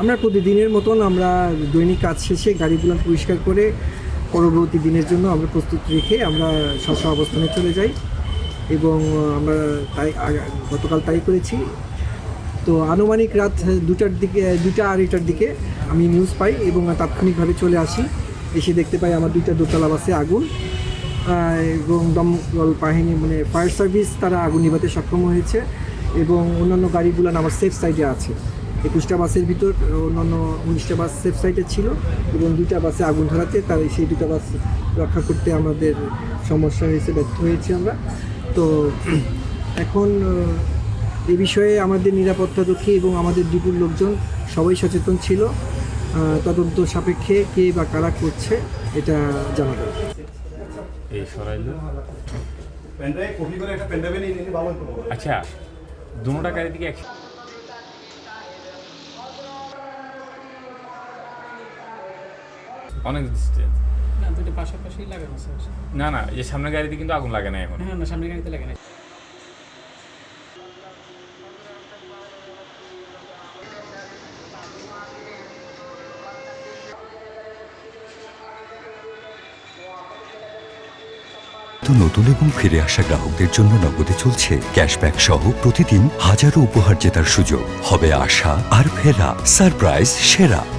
আমরা প্রতিদিনের মতন আমরা দৈনিক কাজ শেষে গাড়িগুলো পরিষ্কার করে পরবর্তী দিনের জন্য আমরা প্রস্তুত রেখে আমরা স্ব অবস্থানে চলে যাই। এবং আমরা তাই গতকাল তাই করেছি। তো আনুমানিক রাত দুটার দিকে, দুটা আড়াইটার দিকে আমি নিউজ পাই এবং তাৎক্ষণিকভাবে চলে আসি। এসে দেখতে পাই আমার দুইটা দোতলা বাসে আগুন। এবং দমকল বাহিনী মানে ফায়ার সার্ভিস তারা আগুন নিভাতে সক্ষম হয়েছে। এবং অন্যান্য গাড়িগুলো আমার সেফ সাইডে আছে। একুশটা বাসের ভিতর অন্যান্য উনিশটা বাস সেফ সাইডে ছিল এবং দুইটা বাসে আগুন ধরাতে তার সেই দুটা বাস রক্ষা করতে আমাদের সমস্যা হয়েছে ব্যর্থ হয়েছি আমরা। তো এখন এ বিষয়ে আমাদের নিরাপত্তারক্ষী এবং আমাদের ডিপুর লোকজন সবাই সচেতন ছিল। তদন্ত সাপেক্ষে কে বা কারা করছে এটা জানা যাবে এই সরাইলো। আচ্ছা দুটা গাড়ি থেকে অনেক ডিস্টেন্স না দুটো পাশাপাশি লাগানো আছে। না না এই সামনের গাড়িতে কিন্তু আগুন লাগে না এখন। হ্যাঁ না সামনে গাড়িতে লাগে না। তো নতুন এবং ফিরে আসা গ্রাহকদের জন্য নগদে চলছে ক্যাশব্যাক সহ প্রতিদিন হাজারো উপহার জেতার সুযোগ। হবে আশা আর ফেরা। সারপ্রাইজ সেরা।